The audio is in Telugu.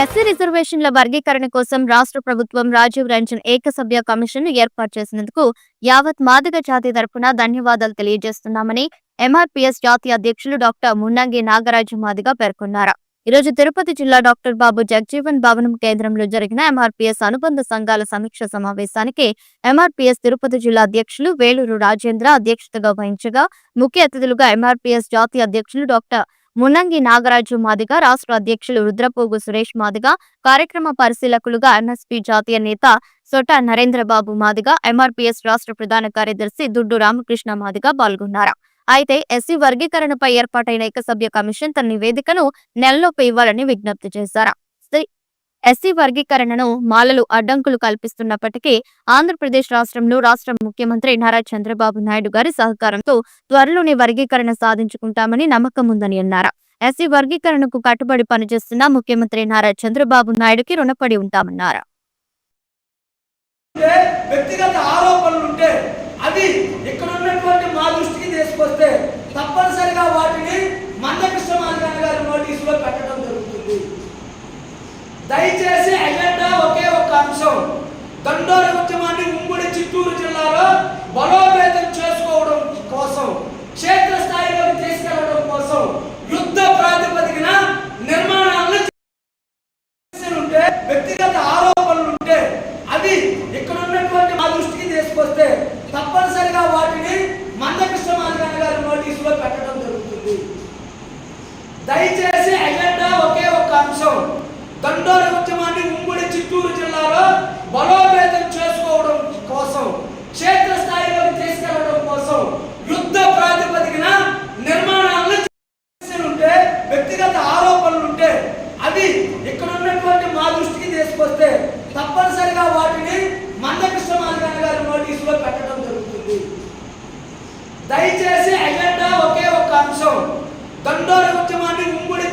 ఎస్సీ రిజర్వేషన్ల వర్గీకరణ కోసం రాష్ట్ర ప్రభుత్వం రాజీవ్ రంజన్ ఏకసభ్య కమిషన్ ఏర్పాటు చేసినందుకు యావత్ మాదిగ జాతి తరపున ధన్యవాదాలు తెలియజేస్తున్నామని ఎంఆర్పీఎస్ జాతీయ అధ్యక్షులు డాక్టర్ మున్నంగి నాగరాజు మాదిగ పేర్కొన్నారు. ఈ రోజు తిరుపతి జిల్లా డాక్టర్ బాబు జగజీవన్ భవనం కేంద్రంలో జరిగిన ఎంఆర్పీఎస్ అనుబంధ సంఘాల సమీక్ష సమావేశానికి ఎంఆర్పీఎస్ తిరుపతి జిల్లా అధ్యక్షులు వేలూరు రాజేంద్ర అధ్యక్షతగా వహించగా ముఖ్య అతిథులుగా ఎంఆర్పీఎస్ జాతీయ అధ్యక్షులు డాక్టర్ మున్నంగి నాగరాజు మాదిగ రాష్ట్ర అధ్యక్షులు రుద్రపోగు సురేష్ మాదిగ కార్యక్రమ పరిశీలకులుగా ఎన్ఎస్పీ జాతీయ నేత సొట నరేంద్రబాబు మాదిగ ఎంఆర్పీఎస్ రాష్ట్ర ప్రధాన కార్యదర్శి దుడ్డు రామకృష్ణ మాదిగ పాల్గొన్నారు. అయితే ఎస్సీ వర్గీకరణపై ఏర్పాటైన ఏకసభ్య కమిషన్ తన నివేదికను నెలలోపు ఇవ్వాలని విజ్ఞప్తి చేశారు. ఎస్సీ వర్గీకరణను మాలలు అడ్డంకులు కల్పిస్తున్నప్పటికీ ఆంధ్రప్రదేశ్ రాష్ట్రంలో రాష్ట్ర ముఖ్యమంత్రి నారా చంద్రబాబు నాయుడు గారి సహకారంతో త్వరలోనే వర్గీకరణ సాధించుకుంటామని నమ్మకం ఉందని అన్నారు. ఎస్సీ వర్గీకరణకు కట్టుబడి పనిచేస్తున్న ముఖ్యమంత్రి నారా చంద్రబాబు నాయుడుకి రుణపడి ఉంటామన్నారు. వ్యక్తిగత ఇక్కడ ఉన్నటువంటి మా దృష్టికి తీసుకొస్తే వాటిని మందకృష్ణ మాదిరాజు గారి నోటీసులో పెట్టడం జరుగుతుంది దయచేసి ఉద్దార ఉద్యమాన్ని ఉమ్మడి చిత్తూరు జిల్లాలో బలోపేతం చేసుకోవడం కోసం క్షేత్రస్థాయిలో తీసుకెళ్ళడం కోసం యుద్ధ ప్రాతిపదికన నిర్మాణాలను ఉంటే వ్యక్తిగత ఆరోపణలు ఉంటే అది ఇక్కడ ఉన్నటువంటి మా దృష్టికి తీసుకొస్తే తప్పనిసరిగా వాటిని మందకృష్ణ మాధవన్ గారి నోటీసులో పెట్టడం జరుగుతుంది. దయచేసి అజెండా ఒకే ఒక అంశం దండోర ఉద్యమాన్ని ఉమ్మడి